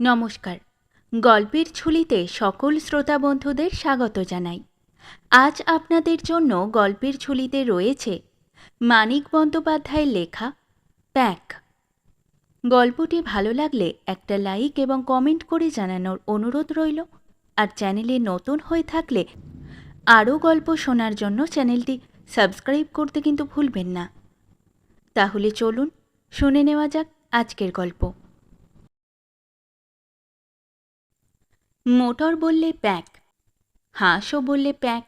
নমস্কার। গল্পের ঝুলিতে সকল শ্রোতা বন্ধুদের স্বাগত জানাই। আজ আপনাদের জন্য গল্পের ঝুলিতে রয়েছে মানিক বন্দ্যোপাধ্যায়ের লেখা প্যাক। গল্পটি ভালো লাগলে একটা লাইক এবং কমেন্ট করে জানানোর অনুরোধ রইল। আর চ্যানেলে নতুন হয়ে থাকলে আরও গল্প শোনার জন্য চ্যানেলটি সাবস্ক্রাইব করতে কিন্তু ভুলবেন না। তাহলে চলুন, শুনে নেওয়া যাক আজকের গল্প। মোটর বললে প্যাক, হাঁসও বললে প্যাক।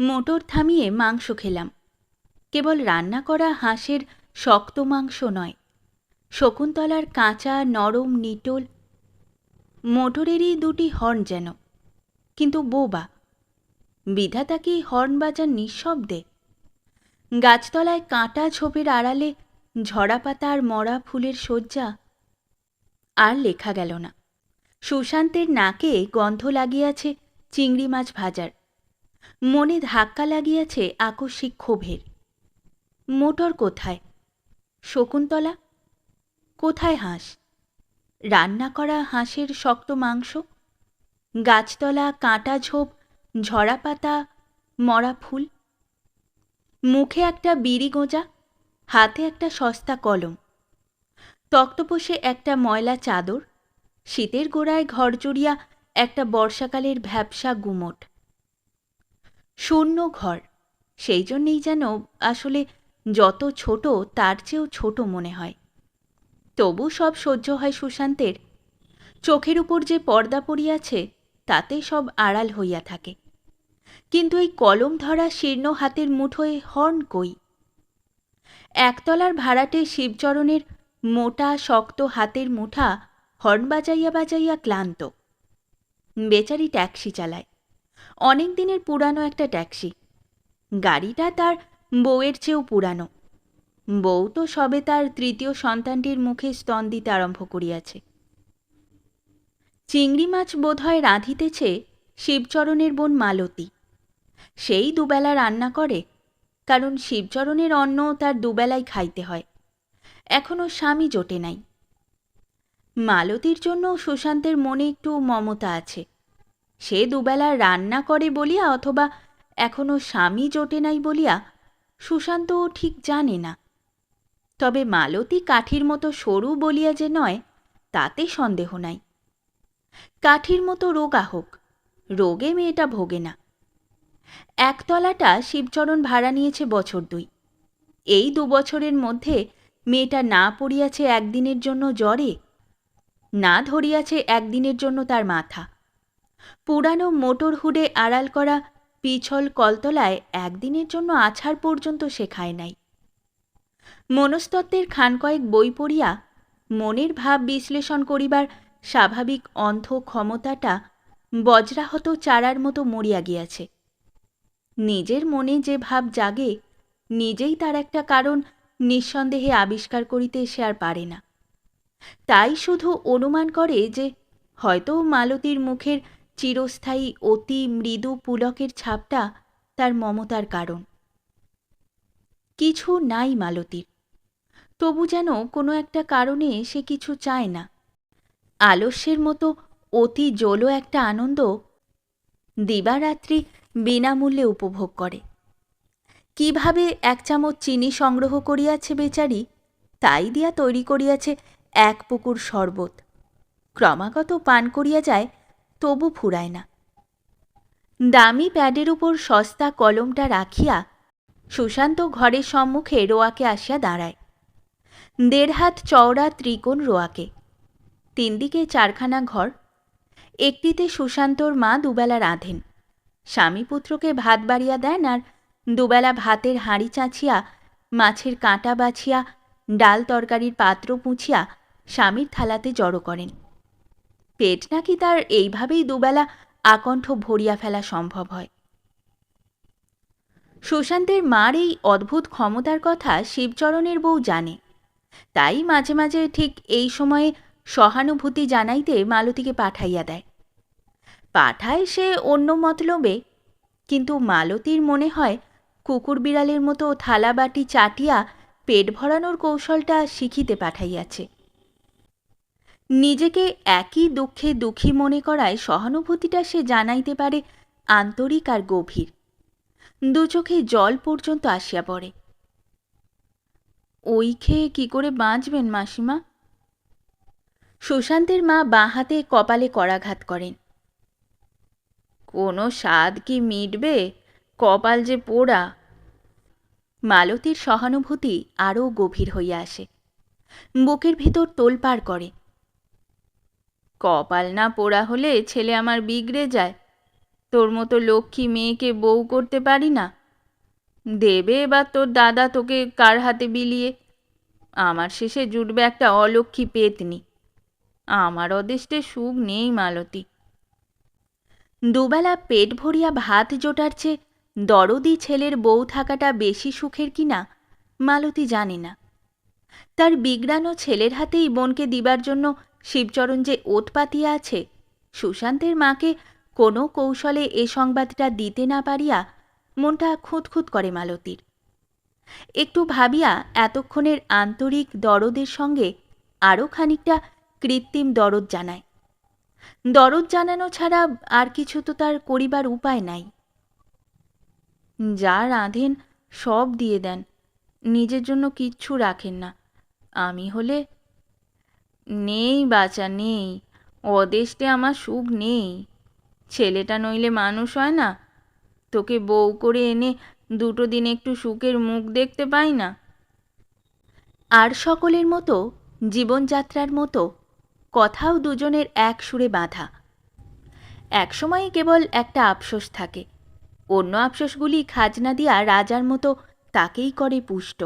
মোটর থামিয়ে মাংস খেলাম। কেবল রান্না করা হাঁসের শক্ত মাংস নয়, শকুন্তলার কাঁচা, নরম নিটোল। মোটরেরই দুটি হর্ন যেন, কিন্তু বোবা। বিধাতা কি হর্ন বাজার নিঃশব্দে। গাছতলায় কাঁটা ঝোপের আড়ালে ঝরা পাতা আর মরা ফুলের শয্যা। আর লেখা গেল না। সুশান্তের নাকে গন্ধ লাগিয়াছে চিংড়ি মাছ ভাজার। মনে ধাক্কা লাগিয়াছে আকস্মিক ক্ষোভের। মোটর কোথায়? শকুন্তলা? কোথায় হাঁস? রান্না করা হাঁসের শক্ত মাংস? গাছতলা কাঁটা ঝোপ, ঝরা পাতা, মরা ফুল? মুখে একটা বিড়ি গোঁজা, হাতে একটা সস্তা কলম। তক্তপোষে একটা ময়লা চাদর? শীতের গোড়ায় ঘর জুড়িয়া একটা বর্ষাকালের ভ্যাবসা গুমট। শূন্য ঘর, সেই জন্যেই যেন আসলে যত ছোট তার চেয়েও ছোট মনে হয়। তবু সব সহ্য হয় সুশান্তের। চোখের উপর যে পর্দা পড়িয়াছে, তাতে সব আড়াল হইয়া থাকে। কিন্তু এই কলম ধরা শীর্ণ হাতের মুঠোয় হর্ন কই? একতলার ভাড়াটে শিবচরণের মোটা, শক্ত হাতের মুঠা হর্ন বাজাইয়া বাজাইয়া ক্লান্ত। বেচারি ট্যাক্সি চালায়। অনেক দিনের পুরানো একটা ট্যাক্সি। গাড়িটা তার বউয়ের চেয়েও পুরানো। বউ তো সবে তার তৃতীয় সন্তানটির মুখে স্তন দিতে আরম্ভ করিয়াছে। চিংড়ি মাছ বোধহয় রাঁধিতেছে শিবচরণের বোন মালতী। সেই দুবেলা রান্না করে, কারণ শিবচরণের অন্ন তার দুবেলাই খাইতে হয়। এখনও স্বামী জোটে নাই। মালতীর জন্য সুশান্তের মনে একটু মমতা আছে। সে দুবেলা রান্না করে বলিয়া অথবা এখনও স্বামী জোটে নাই বলিয়া সুশান্ত ঠিক জানে না। তবে মালতী কাঠির মতো সরু বলিয়া যে নয়, তাতে সন্দেহ নাই। কাঠির মতো রোগা হোক, রোগে মেয়েটা ভোগে না। একতলাটা শিবচরণ ভাড়া নিয়েছে বছর দুই। এই দু বছরের মধ্যে মেয়েটা না পড়িয়াছে একদিনের জন্য জ্বরে না ধরিয়াছে একদিনের জন্য তার মাথা। পুরানো মোটর হুডে আড়াল করা পিছল কলতলায় একদিনের জন্য আছাড় পর্যন্ত শেখায় নাই। মনস্তত্ত্বের খান কয়েক বই পড়িয়া মনের ভাব বিশ্লেষণ করিবার স্বাভাবিক অন্ধ ক্ষমতাটা বজ্রাহত চারার মতো মরিয়া গিয়াছে। নিজের মনে যে ভাব জাগে, নিজেই তার একটা কারণ নিঃসন্দেহে আবিষ্কার করিতে সে আর পারে না। তাই শুধু অনুমান করে যে হয়তো মালতীর মুখের চিরস্থায়ী অতি মৃদু পুলকের ছাপটা তার মমতার কারণ। কিছু নাই মালতীর। তবু যেন কোনো একটা কারণে সে কিছু চায় না। আলস্যের মতো অতি জলো একটা আনন্দ দিবারাত্রি বিনামূল্যে উপভোগ করে। কীভাবে এক চামচ চিনি সংগ্রহ করিয়াছে বেচারি, তাই দিয়া তৈরি করিয়াছে এক পুকুর শরবত। ক্রমাগত পান করিয়া যায়, তবু ফুরায় না। দামি প্যাডের উপর সস্তা কলমটা রাখিয়া সুশান্ত ঘরের সম্মুখে রোয়াকে আসিয়া দাঁড়ায়। দেড় হাত চওড়া ত্রিকোণ রোয়াকে। তিন দিকে চারখানা ঘর। একটিতে সুশান্তর মা দুবেলা রাঁধেন। স্বামী পুত্রকে ভাত বাড়িয়া দেন আর দুবেলা ভাতের হাঁড়ি চাঁচিয়া, মাছের কাঁটা বাছিয়া, ডাল তরকারির পাত্র পুঁছিয়া স্বামীর থালাতে জড়ো করেন। পেট নাকি তার এইভাবেই দুবেলা আকণ্ঠ ভরিয়া ফেলা সম্ভব হয়। সুশান্তের মার এই অদ্ভুত ক্ষমতার কথা শিবচরণের বউ জানে। তাই মাঝে মাঝে ঠিক এই সময়ে সহানুভূতি জানাইতে মালতীকে পাঠাইয়া দেয়। পাঠায় সে অন্য মতলবে, কিন্তু মালতীর মনে হয় কুকুর বিড়ালের মতো থালা বাটি চাটিয়া পেট ভরানোর কৌশলটা শিখিতে পাঠাইয়াছে। নিজেকে একই দুঃখে দুঃখী মনে করায় সহানুভূতিটা সে জানাইতে পারে আন্তরিক আর গভীর। দু চোখে জল পর্যন্ত আসিয়া পড়ে। ওই খেয়ে কি করে বাঁচবেন মাসিমা? সুশান্তের মা বাঁ হাতে কপালে করাঘাত করেন। কোনো স্বাদ কি মিটবে? কপাল যে পোড়া। মালতীর সহানুভূতি আরও গভীর হইয়া আসে। বুকের ভিতর তোলপাড় করে। কপাল না পোড়া হলে ছেলে আমার বিগড়ে যায়। তোর মতো লক্ষ্মী মেয়েকে বউ করতে পারি না। দেবে এবার তোর দাদা তোকে কার হাতে বিলিয়ে? আমার শেষে জুটবে একটা অলক্ষ্মী পেতনি। আমার অদেষ্টে সুখ নেই মালতী। দুবেলা পেট ভরিয়া ভাত জোটার চেয়ে দরদি ছেলের বউ থাকাটা বেশি সুখের কিনা মালতী জানে না। তার বিগড়ানো ছেলের হাতেই বোনকে দিবার জন্য শিবচরণ যে ওত পাতিয়া আছে, সুশান্তের মাকে কোনো কৌশলে এ সংবাদটা দিতে না পারিয়া মনটা খুঁতখুত করে মালতীর। একটু ভাবিয়া এতক্ষণের আন্তরিক দরদের সঙ্গে আরও খানিকটা কৃত্রিম দরদ জানায়। দরদ জানানো ছাড়া আর কিছু তো তার করিবার উপায় নাই। যা রাঁধেন সব দিয়ে দেন, নিজের জন্য কিচ্ছু রাখেন না। আমি হলে নেই বাচ্চা নেই, অদেশে আমার সুখ নেই। ছেলেটা নইলে মানুষ হয় না। তোকে বউ করে এনে দুটো দিন একটু সুখের মুখ দেখতে পাই না। আর সকলের মতো, জীবনযাত্রার মতো, কথাও দুজনের এক সুরে বাঁধা। একসময় কেবল একটা আফসোস থাকে। অন্য আফসোসগুলি খাজনা দিয়া রাজার মতো তাকেই করে পুষ্ট।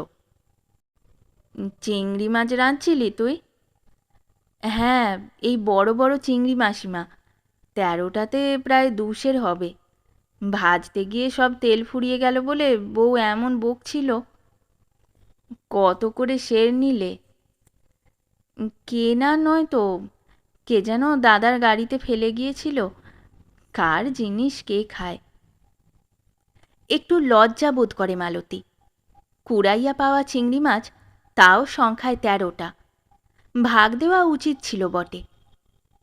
চিংড়ি মাছ রাঁধছিলি তুই? হ্যাঁ এই বড় বড় চিংড়ি মাসিমা। তেরোটাতে প্রায় দুশের হবে। ভাজতে গিয়ে সব তেল ফুরিয়ে গেল বলে বউ এমন বকছিল। কত করে শের নিলে? কেনা নয় তো, কে যেন দাদার গাড়িতে ফেলে গিয়েছিল। কার জিনিস কে খায়? একটু লজ্জা বোধ করে মালতী। কুড়াইয়া পাওয়া চিংড়ি মাছ, তাও সংখ্যায় তেরোটা। ভাগ দেওয়া উচিত ছিল বটে।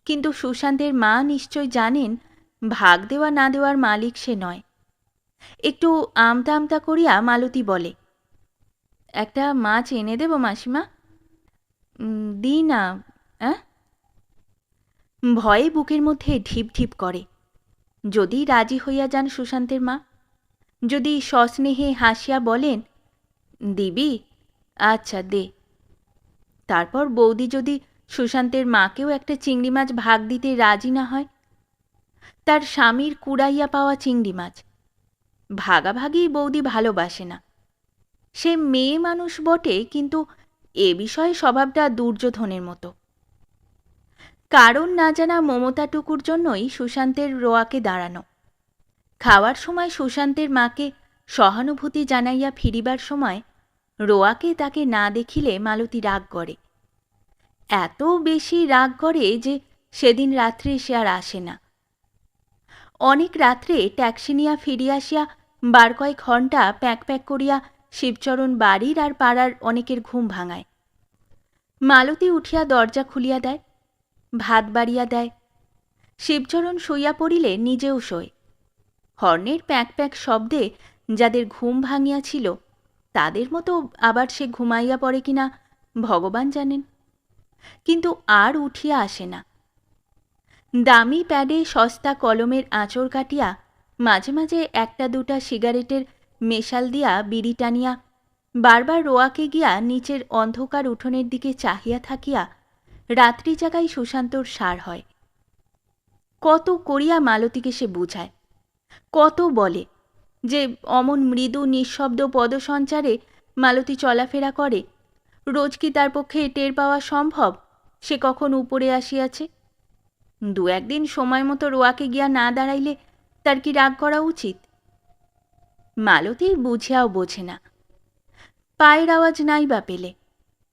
কিন্তু সুশান্তের মা নিশ্চয় জানেন, ভাগ দেওয়া না দেওয়ার মালিক সে নয়। একটু আমতা আমতা করিয়া মালতী বলে, একটা মাছ এনে দেব মাসিমা? দিই না ভয়ে বুকের মধ্যে ঢিপ ঢিপ করে, যদি রাজি হইয়া যান সুশান্তের মা, যদি সস্নেহে হাসিয়া বলেন, দিবি? আচ্ছা দে। তারপর বৌদি যদি সুশান্তের মাকেও একটা চিংড়ি মাছ ভাগ দিতে রাজি না হয়, তার স্বামীর কুড়াইয়া পাওয়া চিংড়ি মাছ। ভাগাভাগি বৌদি ভালোবাসে না। সে মেয়ে মানুষ বটে, কিন্তু এ বিষয়ে স্বভাবটা দুর্যোধনের মতো। কারণ না জানা মমতাটুকুর জন্যই সুশান্তের রোয়াকে দাঁড়ানো। খাওয়ার সময় সুশান্তের মাকে সহানুভূতি জানাইয়া ফিরিবার সময় রোয়াকে তাকে না দেখিলে মালতী রাগ করে। এত বেশি রাগ করে যে সেদিন রাত্রে সে আর আসে না। অনেক রাত্রে ট্যাক্সি নিয়া ফিরিয়া আসিয়া বার কয়েক ঘণ্টা প্যাক প্যাক করিয়া শিবচরণ বাড়ির আর পাড়ার অনেকের ঘুম ভাঙায়। মালতী উঠিয়া দরজা খুলিয়া দেয়, ভাত বাড়িয়া দেয়। শিবচরণ শুইয়া পড়িলে নিজেও শোয়। হর্নের প্যাক প্যাক শব্দে যাদের ঘুম ভাঙিয়াছিল তাদের মতো আবার সে ঘুমাইয়া পড়ে কিনা, ভগবান জানেন। কিন্তু আর উঠিয়া আসে না। দামি প্যাডে সস্তা কলমের আঁচড় কাটিয়া মাঝে মাঝে একটা দুটা সিগারেটের মেশাল দিয়া বিড়ি টানিয়া বারবার রোয়াকে গিয়া নিচের অন্ধকার উঠোনের দিকে চাহিয়া থাকিয়া রাত্রি জাগাই সুশান্তর সার হয়। কত করিয়া মালতীকে সে বুঝায়, কত বলে যে অমন মৃদু নিঃশব্দ পদসঞ্চারে মালতী চলাফেরা করে, রোজ কি তার পক্ষে টের পাওয়া সম্ভব? সে কখন উপরে আসিয়াছে? দু একদিন সময় মতো রোয়াকে গিয়া না দাঁড়াইলে তার কি রাগ করা উচিত? মালতী বুঝিয়াও বোঝে না। পায়ের আওয়াজ নাই বা পেলে।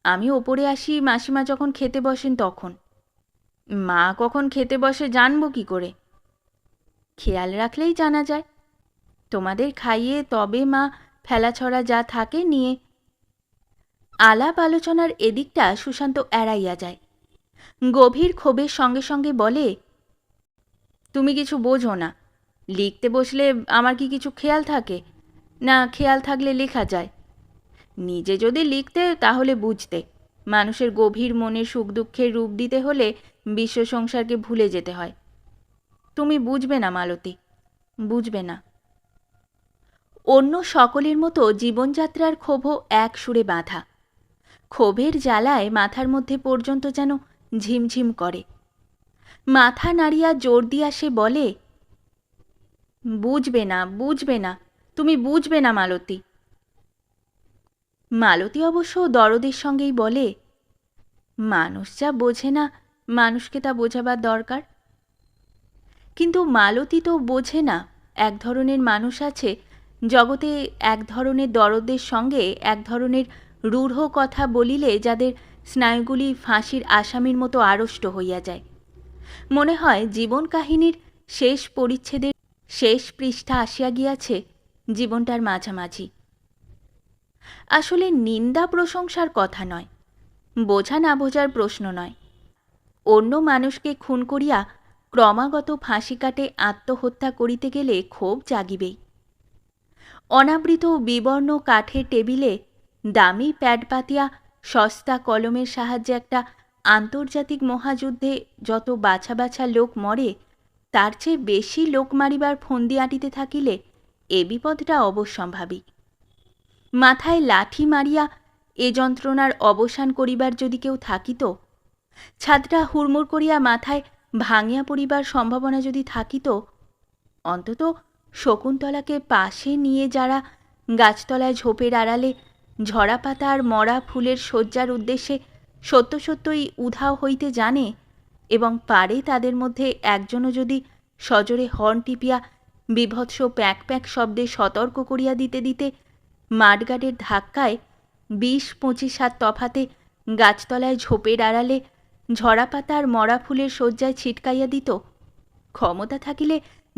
আমি ওপরে আসি, মাসিমা যখন খেতে বসেন তখন। মা কখন খেতে বসে জানব কি করে? খেয়াল রাখলেই জানা যায়। তোমাদের খাইয়ে তবে মা ফেলাছড়া যা থাকে নিয়ে আলাপ আলোচনার এদিকটা সুশান্ত এড়াইয়া যায়। গভীর ক্ষোভের সঙ্গে সঙ্গে বলে, তুমি কিছু বোঝো না। লিখতে বসলে আমার কি কিছু খেয়াল থাকে? না, খেয়াল থাকলে লেখা যায়। নিজে যদি লিখতে, তাহলে বুঝতে। মানুষের গভীর মনে সুখ দুঃখের রূপ দিতে হলে বিশ্ব সংসারকে ভুলে যেতে হয়। তুমি বুঝবে না মালতী, বুঝবে না। অন্য সকলের মতো জীবনযাত্রার ক্ষোভও এক সুরে বাঁধা। ক্ষোভের জ্বালায় মাথার মধ্যে পর্যন্ত যেন ঝিমঝিম করে। মাথা নাড়িয়া জোর দিয়া সে বলে, বুঝবে না বুঝবে না, তুমি বুঝবে না মালতী। মালতী অবশ্য দরদের সঙ্গেই বলে, মানুষ যা বোঝে না, মানুষকে তা বোঝাবার দরকার? কিন্তু মালতী তো বোঝে না, এক ধরনের মানুষ আছে জগতে এক ধরনের দরদের সঙ্গে এক ধরনের রূঢ় কথা বলিলে যাদের স্নায়ুগুলি ফাঁসির আসামির মতো আড়ষ্ট হইয়া যায়। মনে হয় জীবন কাহিনীর শেষ পরিচ্ছেদের শেষ পৃষ্ঠা আসিয়া গিয়াছে জীবনটার মাঝামাঝি। আসলে নিন্দা প্রশংসার কথা নয়, বোঝা না বোঝার প্রশ্ন নয়। অন্য মানুষকে খুন করিয়া ক্রমাগত ফাঁসি কাটে আত্মহত্যা করিতে গেলে ক্ষোভ জাগিবেই। অনাবৃত বিবর্ণ কাঠের টেবিলে দামি প্যাড পাতিয়া সস্তা কলমের সাহায্যে একটা আন্তর্জাতিক মহাযুদ্ধে যত বাছা বাছা লোক মরে, তার চেয়ে বেশি লোক মারিবার ফন্দি আঁটিতে থাকিলে এ বিপদটা অবশ্যম্ভাবী। মাথায় লাঠি মারিয়া এ যন্ত্রণার অবসান করিবার যদি কেউ থাকিত, ছাদটা হুড়মুড় করিয়া মাথায় ভাঙিয়া পড়িবার সম্ভাবনা যদি থাকিত, অন্তত শকুন্তলাকে পাশে নিয়ে যারা গাছতলায় ঝোপের আড়ালে ঝরা পাতা আর মরা ফুলের শয্যার উদ্দেশ্যে সত্য সত্যই উধাও হইতে জানে এবং পারে তাদের মধ্যে একজনও যদি সজোরে হর্ন টিপিয়া বিভৎস প্যাক প্যাক শব্দে সতর্ক করিয়া দিতে দিতে মাঠগাটের ধাক্কায় বিশ পঁচিশ হাত তফাতে গাছতলায় ঝোপের আড়ালে ঝরা পাতা আর মরা ফুলের শয্যায় ছিটকাইয়া দিত। ক্ষমতা থাকিলে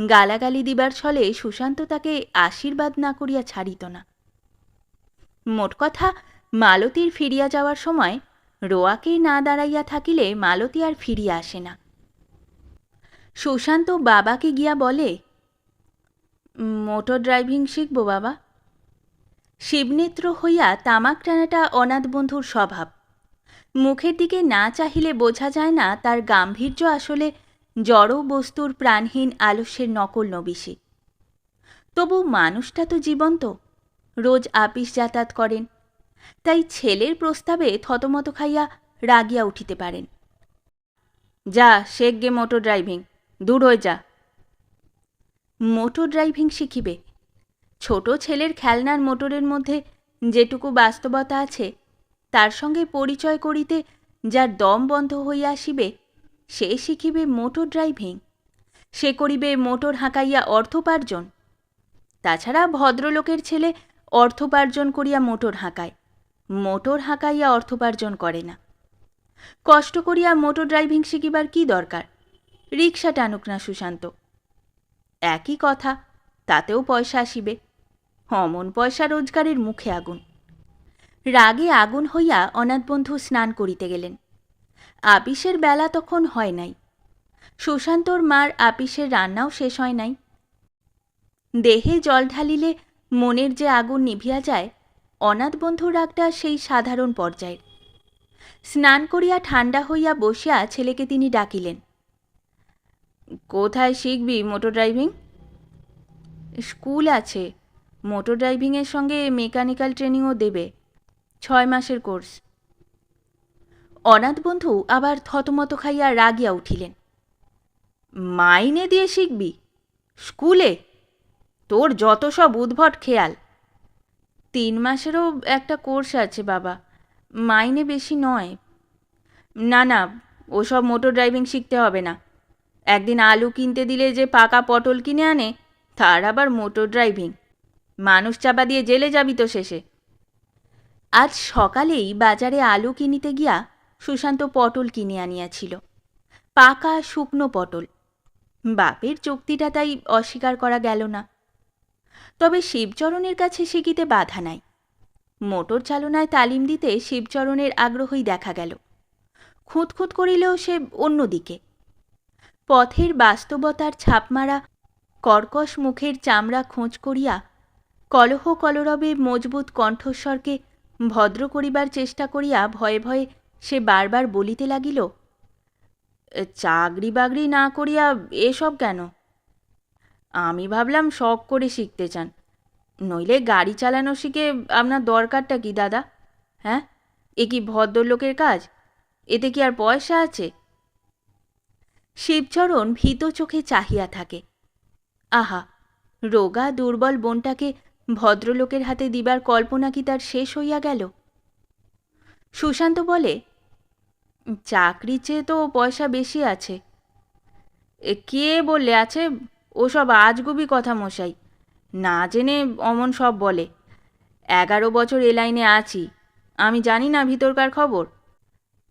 গালাগালি দিবার ছলে সুশান্ত তাকে আশীর্বাদ না করিয়া ছাড়িত না। মোট কথা, মালতীর ফিরিয়া যাওয়ার সময় রোয়াকে না দাঁড়াইয়া থাকিলে মালতী আর ফিরিয়া আসে না। সুশান্ত বাবাকে গিয়া বলে, মোটর ড্রাইভিং শিখব বাবা। শিবনেত্র হইয়া তামাক টানাটা অনাথ বন্ধুর স্বভাব। মুখের দিকে না চাহিলে বোঝা যায় না তার গাম্ভীর্য আসলে জড় বস্তুর প্রাণহীন আলস্যের নকল নবিশি। তবু মানুষটা তো জীবন্ত। রোজ আপিস যাতায়াত করেন। তাই ছেলের প্রস্তাবে থতমত খাইয়া রাগিয়া উঠিতে পারেন। যা, শেখ গে মোটর ড্রাইভিং, দূর হয়ে যা। মোটর ড্রাইভিং শিখিবে। ছোট ছেলের খেলনার মোটরের মধ্যে যেটুকু বাস্তবতা আছে, তার সঙ্গে পরিচয় করিতে যার দম বন্ধ হইয়া আসিবে সে শিখিবে মোটর ড্রাইভিং। সে করিবে মোটর হাঁকাইয়া অর্থোপার্জন। তাছাড়া ভদ্রলোকের ছেলে অর্থোপার্জন করিয়া মোটর হাঁকায়। মোটর হাঁকাইয়া অর্থোপার্জন করে না। কষ্ট করিয়া মোটর ড্রাইভিং শিখিবার কি দরকার? রিক্সা টানুক না সুশান্ত। একই কথা, তাতেও পয়সা আসিবে। অমন পয়সা রোজগারের মুখে আগুন। রাগে আগুন হইয়া অনাথবন্ধু স্নান করিতে গেলেন। আপিসের বেলা তখন হয় নাই। সুশান্তর মার আপিসের রান্নাও শেষ হয় নাই। দেহে জল ঢালিলে মনের যে আগুন নিভিয়া যায়, অনাথ বন্ধুর রাগটা সেই সাধারণ পর্যায়ের। স্নান করিয়া ঠান্ডা হইয়া বসিয়া ছেলেকে তিনি ডাকিলেন, কোথায় শিখবি মোটর ড্রাইভিং? স্কুল আছে, মোটর ড্রাইভিংয়ের সঙ্গে মেকানিক্যাল ট্রেনিংও দেবে, ছয় মাসের কোর্স। অনাথ বন্ধু আবার থতমত খাইয়া রাগিয়া উঠিলেন। মাইনে দিয়ে শিখবি? স্কুলে? তোর যত সব উদ্ভট খেয়াল। তিন মাসেরও একটা কোর্স আছে বাবা, মাইনে বেশি নয়। না না, ওসব মোটর ড্রাইভিং শিখতে হবে না। একদিন আলু কিনতে দিলে যে পাকা পটল কিনে আনে, তার আবার মোটর ড্রাইভিং। মানুষ চাপা দিয়ে জেলে যাবি তো শেষে। আজ সকালেই বাজারে আলু কিনিতে গিয়া সুশান্ত পটল কিনে আনিয়াছিল। পাকা শুকনো পটল। বাপের চুক্তিটা তাই অস্বীকার করা গেল না। তবে শিবচরণের কাছে শিখিতে বাধা নাই। মোটর চালনায় তালিম দিতে শিবচরণের আগ্রহই দেখা গেল। খুঁতখুত করিলেও সে অন্যদিকে। পথের বাস্তবতার ছাপমারা কর্কশ মুখের চামড়া খোঁজ করিয়া কলহ কলরবে মজবুত কণ্ঠস্বরকে ভদ্র করিবার চেষ্টা করিয়া ভয়ে ভয়ে সে বারবার বলিতে লাগিল "এ, চাকরি বাকরি না করিয়া এসব কেন? আমি ভাবলাম শখ করে শিখতে চান। নইলে গাড়ি চালানো শিখে আপনার দরকারটা কি দাদা? হ্যাঁ? এ কি ভদ্রলোকের কাজ? এতে কি আর পয়সা আছে? শিবচরণ ভীত চোখে চাহিয়া থাকে। আহা রোগা দুর্বল বোনটাকে ভদ্রলোকের হাতে দিবার কল্পনা কি তার শেষ হইয়া গেল? সুশান্ত বলে চাকরি চেয়ে তো পয়সা বেশি আছে। এ কে বললে আছে? ওসব আজগুবি কথা মশাই। না জেনে অমন সব বলে। এগারো বছর এ লাইনে আছি। আমি জানি না ভিতরকার খবর।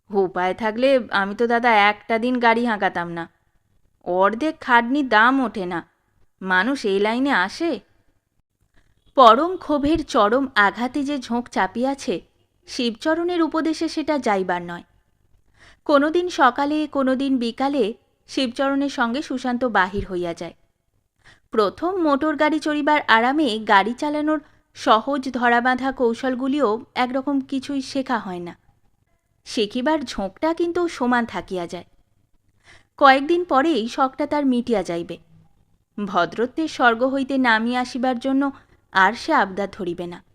উপায় থাকলে আমি তো দাদা একটা দিন গাড়ি হাঁকাতাম না। অর্ধেক খাটনির দাম ওঠে না। মানুষ এই লাইনে আসে? পরম ক্ষোভের চরম আঘাতে যে ঝোঁক চাপিয়াছে শিবচরণের উপদেশে সেটা যাইবার নয়। কোনোদিন সকালে, কোনোদিন বিকালে শিবচরণের সঙ্গে সুশান্ত বাহির হইয়া যায়। প্রথম মোটর গাড়ি চড়িবার আরামে গাড়ি চালানোর সহজ ধরাবাঁধা কৌশলগুলিও একরকম কিছুই শেখা হয় না। শিখিবার ঝোঁকটা কিন্তু সমান থাকিয়া যায়। কয়েকদিন পরেই শখটা তার মিটিয়া যাইবে। ভদ্রত্বের স্বর্গ হইতে নামিয়া আসিবার জন্য আর সে আবদার ধরিবে না।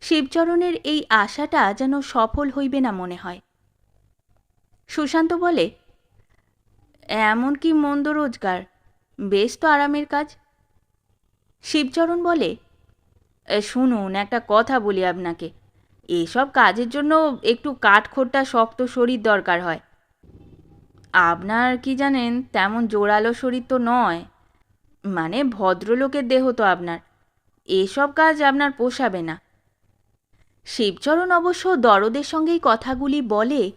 শিবচরণের এই আশাটা যেন সফল হইবে না মনে হয়। সুশান্ত বলে, এমন কি মন্দ রোজগার? বেশ তো আরামের কাজ। শিবচরণ বলে শুনুন, একটা কথা বলি আপনাকে। এসব কাজের জন্য একটু কাঠখোট্টা শক্ত শরীর দরকার হয়। আপনার কি জানেন, তেমন জোরালো শরীর তো নয়। মানে ভদ্রলোকের দেহ তো আপনার। এসব কাজ আপনার পোষাবে না। শিবচরণ অবশ্য দরদের সঙ্গেই কথাগুলি বলে,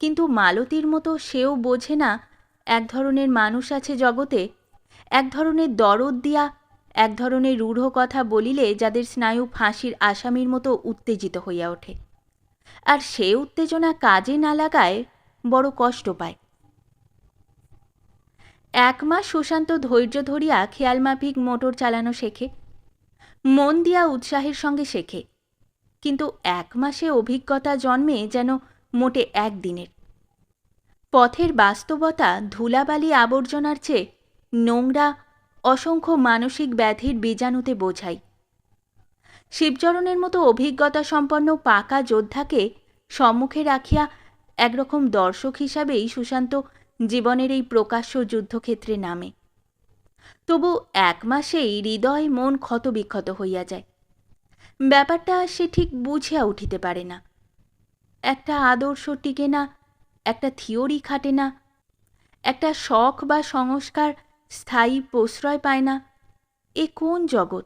কিন্তু মালতীর মতো সেও বোঝে না, এক ধরনের মানুষ আছে জগতে, এক ধরনের দরদ দিয়া, এক ধরনের রূঢ় কথা বলিলে যাদের স্নায়ু ফাঁসির আসামির মতো উত্তেজিত হইয়া ওঠে। আর সে উত্তেজনা কাজে না লাগায়, বড় কষ্ট পায়। এক মাস সুশান্ত ধৈর্য ধরিয়া খেয়ালমাফিক মোটর চালানো শেখে, মন দিয়া উৎসাহের সঙ্গে শেখে। কিন্তু এক মাসে অভিজ্ঞতা জন্মে যেন মোটে একদিনের। পথের বাস্তবতা ধুলাবালি আবর্জনার চেয়ে নোংরা, অসংখ্য মানসিক ব্যাধির বীজাণুতে বোঝাই। শিবচরণের মতো অভিজ্ঞতা সম্পন্ন পাকা যোদ্ধাকে সম্মুখে রাখিয়া একরকম দর্শক হিসাবেই সুশান্ত জীবনের এই প্রকাশ্য যুদ্ধক্ষেত্রে নামে। তবু এক মাসেই হৃদয় মন ক্ষতবিক্ষত হইয়া যায়। ব্যাপারটা সে ঠিক বুঝিয়া উঠিতে পারে না। একটা আদর্শ টিকে না, একটা থিওরি খাটে না, একটা শখ বা সংস্কার স্থায়ী প্রশ্রয় পায় না। এ কোন জগৎ?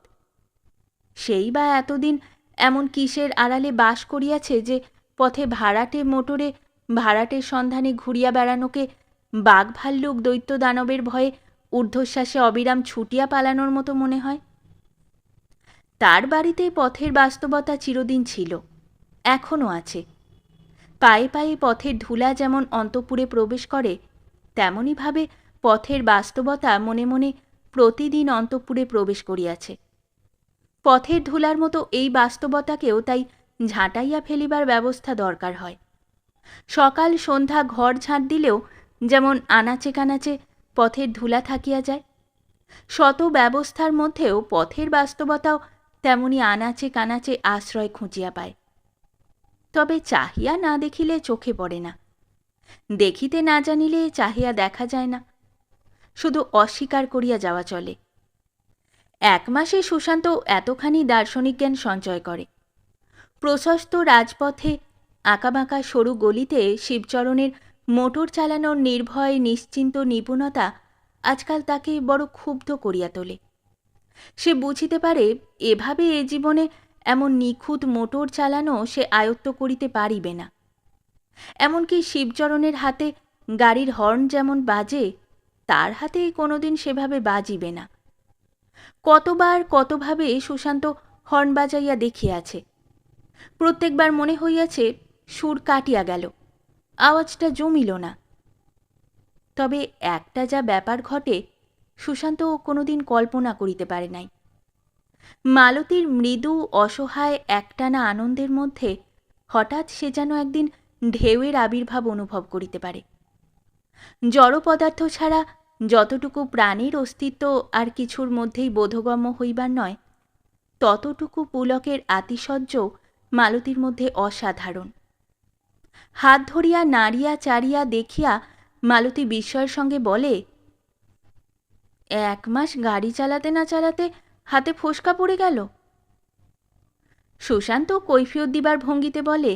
সেই বা এতদিন এমন কিসের আড়ালে বাস করিয়াছে যে পথে ভাড়াটে মোটরে ভাড়াটের সন্ধানে ঘুরিয়া বেড়ানোকে বাঘ ভাল্লুক দৈত্য দানবের ভয়ে ঊর্ধ্বশ্বাসে অবিরাম ছুটিয়া পালানোর মতো মনে হয়? তার বাড়িতে পথের বাস্তবতা চিরদিন ছিল, এখনও আছে। পায়ে পায়ে পথের ধুলা যেমন অন্তপুরে প্রবেশ করে তেমনইভাবে পথের বাস্তবতা মনে মনে প্রতিদিন অন্তপুরে প্রবেশ করিয়াছে। পথের ধুলার মতো এই বাস্তবতাকেও তাই ঝাঁটাইয়া ফেলিবার ব্যবস্থা দরকার হয়। সকাল সন্ধ্যা ঘর ঝাঁট দিলেও যেমন আনাচে কানাচে পথের ধুলা থাকিয়া যায়, শত ব্যবস্থার মধ্যেও পথের বাস্তবতাও তেমনি আনাচে কানাচে আশ্রয় খুঁজিয়া পায়। তবে চাহিয়া না দেখিলে চোখে পড়ে না। দেখিতে না জানিলে চাহিয়া দেখা যায় না। শুধু অস্বীকার করিয়া যাওয়া চলে। এক মাসে সুশান্ত এতখানি দার্শনিক জ্ঞান সঞ্চয় করে। প্রশস্ত রাজপথে আঁকাবাঁকা সরু গলিতে শিবচরণের মোটর চালানোর নির্ভয় নিশ্চিন্ত নিপুণতা আজকাল তাকে বড় ক্ষুব্ধ করিয়া তোলে। সে বুঝিতে পারে এভাবে এ জীবনে এমন নিখুঁত মোটর চালানো সে আয়ত্ত করিতে পারিবে না। এমনকি শিবচরণের হাতে গাড়ির হর্ন যেমন বাজে, তার হাতে কোনোদিন সেভাবে বাজিবে না। কতবার কতভাবে সুশান্ত হর্ন বাজাইয়া দেখিয়াছে। প্রত্যেকবার মনে হইয়াছে সুর কাটিয়া গেল, আওয়াজটা জমিল না। তবে একটা যা ব্যাপার ঘটে সুশান্ত কোনোদিন কল্পনা করিতে পারে নাই। মালতীর মৃদু অসহায় একটানা আনন্দের মধ্যে হঠাৎ সে যেন একদিন ঢেউয়ের আবির্ভাব অনুভব করিতে পারে। জড় পদার্থ ছাড়া যতটুকু প্রাণীর অস্তিত্ব আর কিছুর মধ্যেই বোধগম্য হইবার নয়, ততটুকু পুলকের আতিশয্য মালতীর মধ্যে অসাধারণ। হাত ধরিয়া, নাড়িয়া, চাড়িয়া দেখিয়া মালতী বিস্ময়ের সঙ্গে বলে এক মাস গাড়ি চালাতে না চালাতে হাতে ফোসকা পড়ে গেল। সুশান্ত কৈফিয়ত দিবার ভঙ্গিতে বলে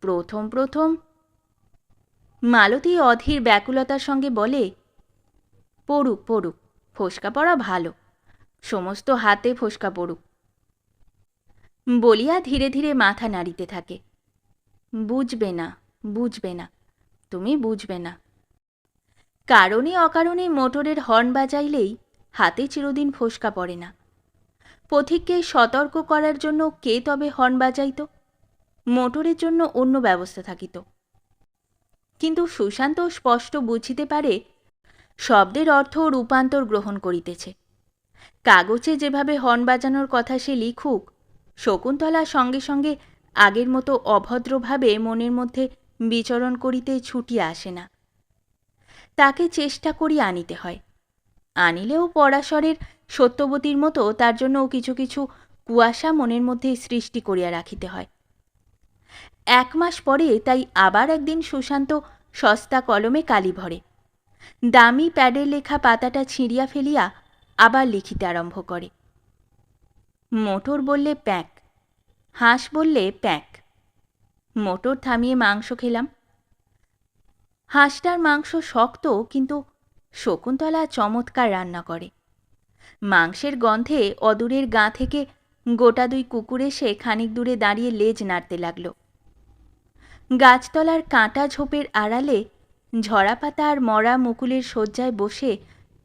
প্রথম প্রথম। মালতী অধীর ব্যাকুলতার সঙ্গে বলে, পড়ুক পড়ুক, ফোসকা পড়া ভালো, সমস্ত হাতে ফোসকা পড়ুক। বলিয়া ধীরে ধীরে মাথা নাড়িতে থাকে, বুঝবে না বুঝবে না, তুমি বুঝবে না। কারণে অকারণে মোটরের হর্ন বাজাইলেই হাতে চিরদিন ফোসকা পড়ে না। পথিককে সতর্ক করার জন্য কে তবে হর্ন বাজাইত? মোটরের জন্য অন্য ব্যবস্থা থাকিত। কিন্তু সুশান্ত স্পষ্ট বুঝিতে পারে, শব্দের অর্থ রূপান্তর গ্রহণ করিতেছে। কাগজে যেভাবে হর্ন বাজানোর কথা সে লিখুক, শকুন্তলা সঙ্গে সঙ্গে আগের মতো অভদ্রভাবে মনের মধ্যে বিচরণ করিতে ছুটিয়া আসে না। তাকে চেষ্টা করি আনিতে হয়। আনিলেও পরাশরের সত্যবতীর মতো তার জন্য কিছু কিছু কুয়াশা মনের মধ্যে সৃষ্টি করিয়া রাখিতে হয়। এক মাস পরে তাই আবার একদিন সুশান্ত সস্তা কলমে কালি ভরে। দামি প্যাডের লেখা পাতাটা ছিঁড়িয়া ফেলিয়া আবার লিখিতে আরম্ভ করে। মোটর বললে প্যাক, হাঁস বললে প্যাক। মোটর থামিয়ে মাংস খেলাম। হাঁসটার মাংস শক্ত কিন্তু শকুন্তলা চমৎকার রান্না করে। মাংসের গন্ধে অদূরের গা থেকে গোটা দুই কুকুর এসে খানিক দূরে দাঁড়িয়ে লেজ নাড়তে লাগল। গাছতলার কাঁটা ঝোপের আড়ালে ঝরা পাতা আর মরা মুকুলের শয্যায় বসে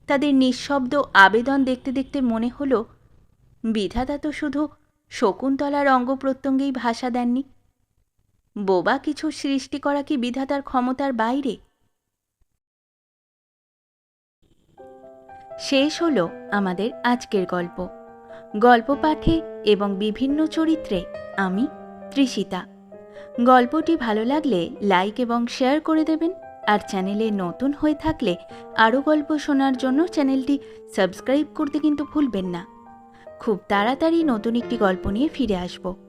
তাদের নিঃশব্দ আবেদন দেখতে দেখতে মনে হলো, বিধাতা তো শুধু শকুন্তলার অঙ্গ প্রত্যঙ্গেই ভাষা দেননি। বোবা কিছু সৃষ্টি করা কি বিধাতার ক্ষমতার বাইরে? শেষ হলো আমাদের আজকের গল্প। গল্প পাঠে এবং বিভিন্ন চরিত্রে আমি তৃষিতা গল্পটি ভালো লাগলে লাইক এবং শেয়ার করে দেবেন, আর চ্যানেলে নতুন হয়ে থাকলে আরও গল্প শোনার জন্য চ্যানেলটি সাবস্ক্রাইব করতে কিন্তু ভুলবেন না। খুব তাড়াতাড়ি নতুন একটি গল্প নিয়ে ফিরে আসব।